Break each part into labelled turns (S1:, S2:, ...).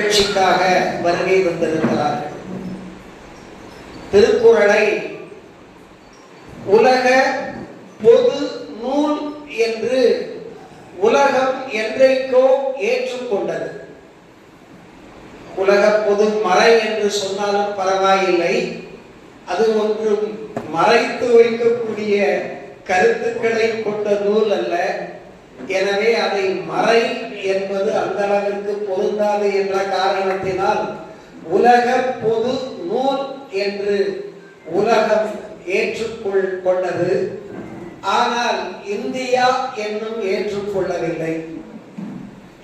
S1: நிகழ்ச்சிக்காக வருகை வந்திருக்கிறார்கள் திருக்குறளை உலக பொது நூல் என்று உலகம் என்றைக்கோ ஏற்றுக்கொண்டது. உலக பொது மறை என்று சொன்னாலும் பரவாயில்லை. அது ஒன்றும் மறைத்து வைக்கக்கூடிய கருத்துக்களை கொண்ட நூல் அல்ல. எனவே அதை மறை என்பது அந்த அளவிற்கு பொருந்தாது என்ற காரணத்தினால் உலக பொது நூல் என்று உலகம் ஏற்றுக்கொள் கொண்டது. ஆனால் இந்தியா என்னும் ஏற்றுக்கொள்ளவில்லை.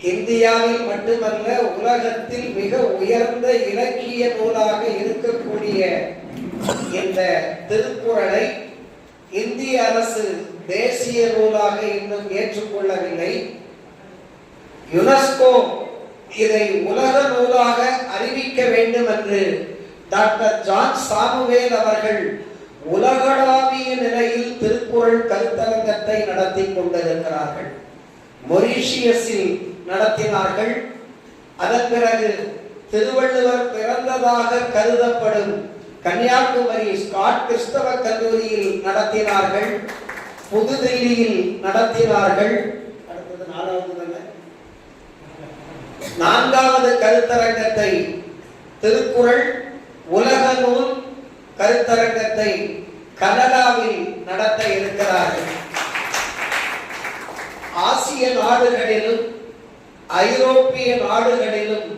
S1: இந்தியாவில் மட்டுமல்ல உலகத்தில் மிக உயர்ந்த இலக்கிய நூலாக இருக்கக்கூடிய இந்த திருக்குறளை இந்திய அரசு தேசிய நூலாக இன்னும் ஏற்றுக்கொள்ளவில்லை. யுனெஸ்கோ இதை உலக நூலாக அறிவிக்க வேண்டும் என்று டாக்டர் ஜான் சாமுவேல் அவர்கள் உலகளாவிய நிலையில் திருக்குறள் கருத்தரங்கத்தை நடத்தி கொண்டிருக்கிறார்கள். மொரீஷியஸில் நடத்தினார்கள். அதன் பிறகு திருவள்ளுவர் பிறந்ததாக கருதப்படும் கன்னியாகுமரி ஸ்காட் கிறிஸ்தவ கல்லூரியில் நடத்தினார்கள். புதுதில்லியில் நடத்தினார்கள் அடுத்தது நாலாவது தானே? நான்காவது கருத்தரங்கத்தை திருக்குறள் உலக நூல் கருத்தரங்கத்தை கனடாவில் நடத்த இருக்கிறார்கள் ஆசிய நாடுகளிலும் ஐரோப்பிய நாடுகளிலும்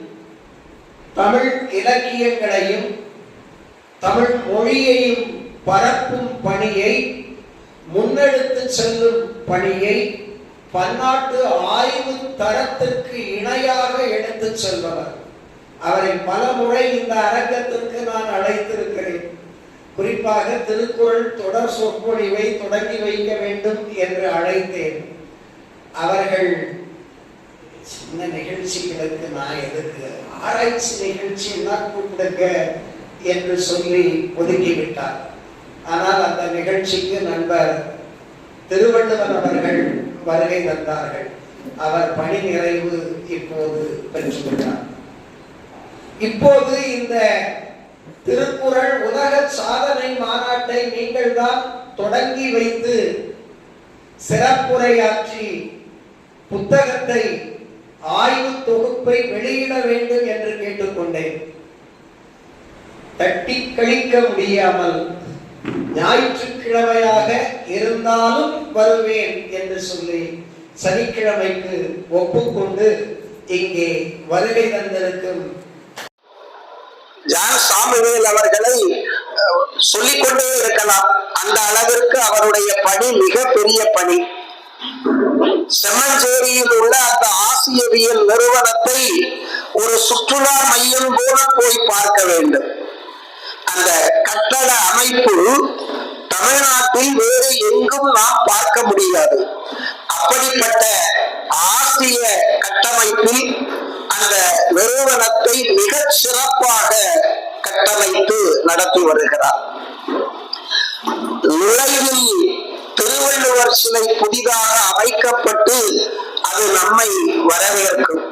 S1: தமிழ் இலக்கியங்களையும் தமிழ் மொழியையும் பரப்பும் பணியை முன்னெடுத்து செல்லும் பணியை பன்னாட்டு ஆய்வு தரத்திற்கு இணையாக எடுத்துச் செல்பவர். அவரை பல முறை இந்த அரங்கத்திற்கு நான் அழைத்திருக்கிறேன். குறிப்பாக திருக்குறள் தொடர் சொற்பொழிவை தொடங்கி வைக்க வேண்டும் என்று அழைத்தேன். அவர்கள் சின்ன நிகழ்ச்சிகளுக்கு நான் எதுக்கு ஆராய்ச்சி நிகழ்ச்சி எல்லாம் கூப்பிடுங்க என்று சொல்லி ஒதுக்கிவிட்டார். ஆனால் அந்த நிகழ்ச்சிக்கு நண்பர் திருவள்ளுவர் அவர்கள் வருகை தந்தார்கள். அவர் பணி நிறைவு இப்போது பெற்றுள்ளார். இப்போது இந்த திருக்குறள் உலக சாதனை மாநாட்டை நீங்கள் தான் தொடங்கி வைத்து சிறப்புரையாற்றி புத்தகத்தை ஆய்வு தொகுப்பை வெளியிட வேண்டும் என்று கேட்டுக்கொண்டேன். தட்டி கழிக்க முடியாமல் ஞாயிற்றுக்கிழமையாக இருந்தாலும் வருவேன் என்று சொல்லி சனிக்கிழமைக்கு ஒப்புக்கொண்டு இங்கே வருகை தந்திருக்கும்
S2: ஜான் சாமுவேல் அவர்களை சொல்லிக்கொண்டே இருக்கலாம். அந்த அளவிற்கு அவருடைய பணி மிக பெரிய பணி. செம்மஞ்சேரியில் உள்ள அந்த ஆசியவியல் நிறுவனத்தை ஒரு சுற்றுலா மையம் போல போய் பார்க்க வேண்டும். அந்த கட்டட அமைப்பு தமிழ்நாட்டில் வேறு எங்கும் நாம் பார்க்க முடியாது. அப்படிப்பட்ட ஆசிய கட்டமைப்பில் அந்த நிறுவனத்தை மிக சிறப்பாக கட்டமைத்து நடத்தி வருகிறார். நுழைவில் திருவள்ளுவர் சிலை புதிதாக அமைக்கப்பட்டு அது நம்மை வரவேற்கும்.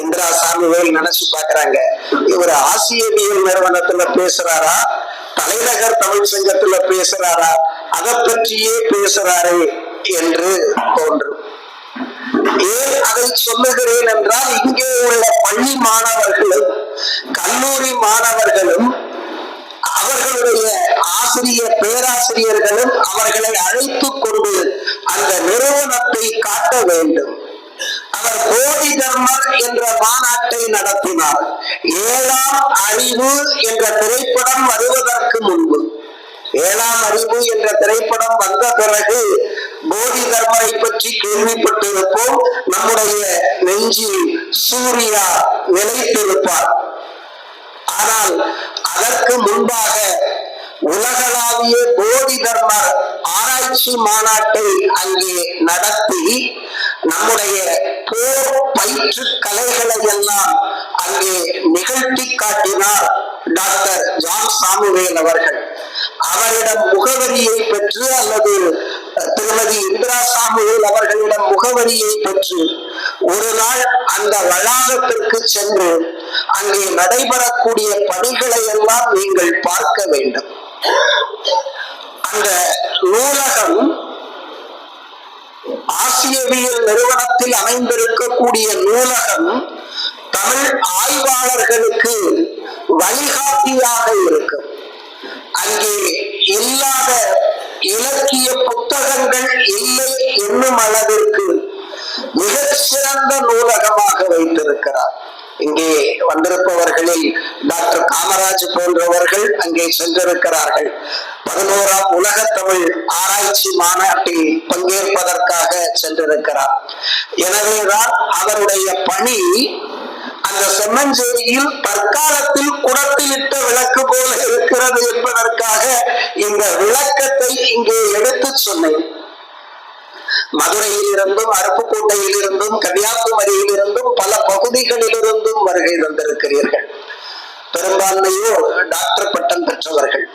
S2: இந்திரா சாமிவேல் நினைச்சு பாக்குறாங்க. இவர் ஆசியவியல் நிறுவனத்துல பேசுறாரா? தலைநகர் தமிழ் சங்கத்துல பேசுறாரா? அதை பற்றியே பேசுறாரே என்று தோன்றும். ஏன் அதை சொல்லுகிறேன் என்றால் இங்கே உள்ள பள்ளி மாணவர்களும் கல்லூரி மாணவர்களும் அவர்களுடைய ஆசிரியர் பேராசிரியர்களும் அவர்களை அழைத்துக் கொண்டு அந்த நிறுவனத்தை காட்ட வேண்டும். போதி தர்மர் என்ற மாநாட்டை நடத்தினார். ஏழாம் அறிவு என்ற திரைப்படம் வருவதற்கு முன்பு. ஏழாம் அறிவு என்ற திரைப்படம் வந்த பிறகு போதி தர்மரை பற்றி கேள்விப்பட்டிருப்போம். நம்முடைய நெஞ்சில் சூர்யா நிலைத்திருப்பார். ஆனால் அதற்கு முன்பாக உலகளாவிய போதி தர்மர் ஆராய்ச்சி மாநாட்டை அங்கே நடத்தி நம்முடைய போர் பயிற்று கலைகளை எல்லாம் அங்கே நிகழ்த்தி காட்டினார் டாக்டர் ஜான் சாமுவேல் அவர்கள். அவரிடம் முகவரியை பெற்று அல்லது திருமதி இந்திரா சாமுவேல் அவர்களிடம் முகவரியை பெற்று ஒரு நாள் அந்த வளாகத்திற்கு சென்று அங்கே நடைபெறக்கூடிய பணிகளை எல்லாம் நீங்கள் பார்க்க வேண்டும். அந்த நூலகம் ஆசியவியல் நிறுவனத்தில் அமைந்திருக்கக்கூடிய நூலகம் தமிழ் ஆய்வாளர்களுக்கு வழிகாட்டியாக இருக்கும் அங்கே இல்லாத இலக்கிய புத்தகங்கள் இல்லை என்னும் அளவிற்கு மிகச் சிறந்த நூலகமாக வைத்திருக்கிறார். இங்கே வந்திருப்பவர்களில் டாக்டர் காமராஜ் போன்றவர்கள் அங்கே சென்றிருக்கிறார்கள். பதினோராம் உலக தமிழ் ஆராய்ச்சி மாநாட்டில் பங்கேற்பதற்காக சென்றிருக்கிறார். எனவேதான் அவருடைய பணி அந்த செம்மஞ்சேரியில் தற்காலத்தில் குடத்திலிட்ட விளக்கு போல இருக்கிறது என்பதற்காக இந்த விளக்கத்தை இங்கே எடுத்துச் சொன்னேன். மதுரையில் இருந்தும் அருப்புக்கோட்டையில் இருந்தும் கன்னியாகுமரியில் இருந்தும் பல பகுதிகளிலிருந்தும் வருகை தந்திருக்கிறீர்கள். பெரும்பான்மையோர் டாக்டர் பட்டம் பெற்றவர்கள்.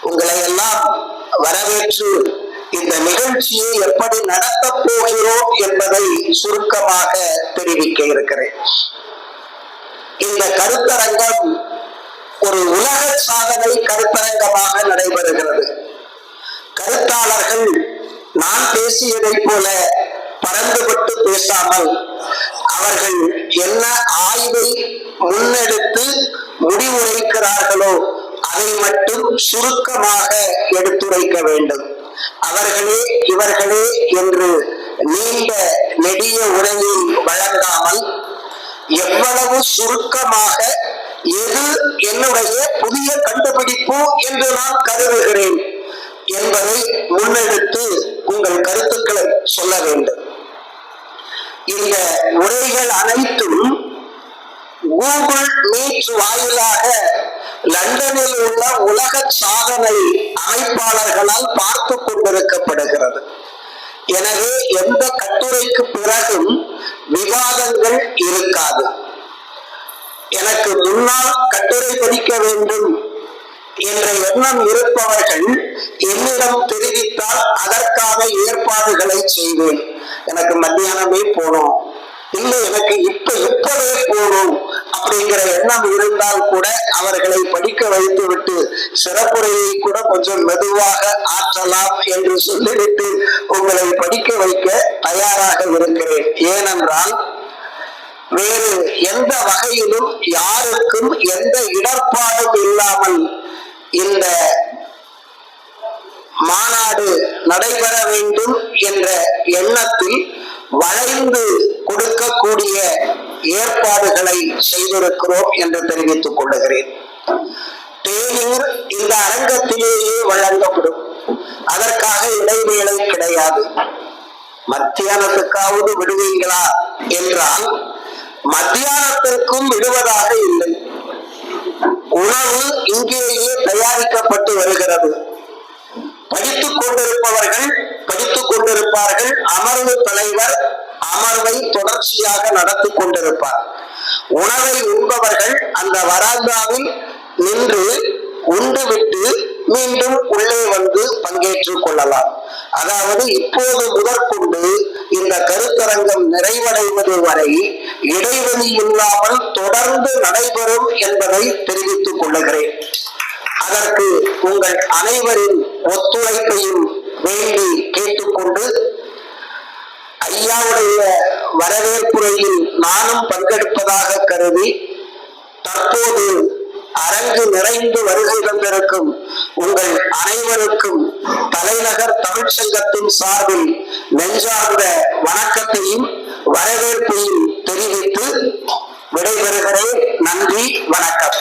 S2: உங்களை எல்லாம் வரவேற்று இந்த நிகழ்ச்சியை எப்படி நடத்தப் போகிறோம் என்பதை சுருக்கமாக தெரிவிக்க இருக்கிறேன். இந்த கருத்தரங்கம் ஒரு உலக சாதனை கருத்தரங்கமாக நடைபெறுகிறது. கருத்தாளர்கள் நான் பேசியதைப் போல பறந்துபட்டு பேசாமல் அவர்கள் என்ன ஆய்வை முன்னெடுத்து முடிவுரைக்கிறார்களோ அதை மட்டும் சுருக்கமாக எடுத்துரைக்க வேண்டும். அவர்களே இவர்களே என்று நீண்ட நெடிய உரையை வழங்காமல் எவ்வளவு சுருக்கமாக எது என்னுடைய புதிய கண்டுபிடிப்பு என்று நான் கருதுகிறேன். என்பதை முன்னெடுத்து உங்கள் கருத்துக்களை சொல்ல வேண்டும். இந்த உரைகள் அனைத்தும் கூகுள் மீட் வாயிலாக லண்டனில் உள்ள உலக சாதனை அமைப்பாளர்களால் பார்த்து கொண்டிருக்கப்படுகிறது. எனவே எந்த கட்டுரைக்கு பிறகும் விவாதங்கள் இருக்காது. எனக்கு முன்னால் கட்டுரை படிக்க வேண்டும் என்ற எண்ணம் இருப்பவர்கள் என்னிடம் தெரிவித்தால் அதற்காக ஏற்பாடுகளை செய்வேன். எனக்கு மத்தியானமே போனோம் இல்லை எனக்கு இப்ப இப்பவே போகணும் அப்படிங்கிற எண்ணம் இருந்தால் கூட அவர்களை படிக்க வைத்து விட்டு சிறப்புரையை கூட கொஞ்சம் மெதுவாக ஆற்றலாம் என்று சொல்லிவிட்டு உங்களை படிக்க வைக்க தயாராக இருக்கிறேன். ஏனென்றால் வேறு எந்த வகையிலும் யாருக்கும் எந்த இடர்பாடும் இல்லாமல் இந்த மாநாடு நடைபெற வேண்டும் என்ற எண்ணத்தில் வளைந்து கொடுக்கக்கூடிய ஏற்பாடுகளை செய்திருக்கிறோம் என்று தெரிவித்துக் கொள்ளுகிறேன் தேநீர் இந்த அரங்கத்திலேயே வழங்கப்படும். அதற்காக இடைவேளை கிடையாது. மத்தியானத்துக்காவது விடுவீங்களா? என்றால் மத்தியானத்திற்கும் விடுவதாக இல்லை. உணவு இங்கேயே தயாரிக்கப்பட்டு வருகிறது. படித்துக் கொண்டிருப்பவர்கள் படித்துக் கொண்டிருப்பார்கள். அமர்வு தலைவர் அமர்வை தொடர்ச்சியாக நடத்தி கொண்டிருப்பார். உணவை உண்பவர்கள் அந்த வராந்தாவில் நின்று உண்டுவிட்டு மீண்டும் உள்ளே வந்து பங்கேற்றுக் கொள்ளலாம். அதாவது இப்போது முதற்கொண்டு இந்த கருத்தரங்கம் நிறைவடைவது வரை இடைவெளி இல்லாமல் தொடர்ந்து நடைபெறும் என்பதை தெரிவித்துக் கொள்ளுகிறேன். அதற்கு உங்கள் அனைவரின் ஒத்துழைப்பையும் வேண்டி கேட்டுக்கொண்டு ஐயாவுடைய வரவேற்புரையில் நானும் பங்கெடுப்பதாக கருதி தற்போது அரங்கு நிறைந்து வருகை தந்திருக்கும் உங்கள் அனைவருக்கும் தலைநகர் தமிழ்ச்சங்கத்தின் சார்பில் நெஞ்சார்ந்த வணக்கத்தையும் வரவேற்பையும் தெரிவித்து விடைபெறுகிறேன். நன்றி வணக்கம்.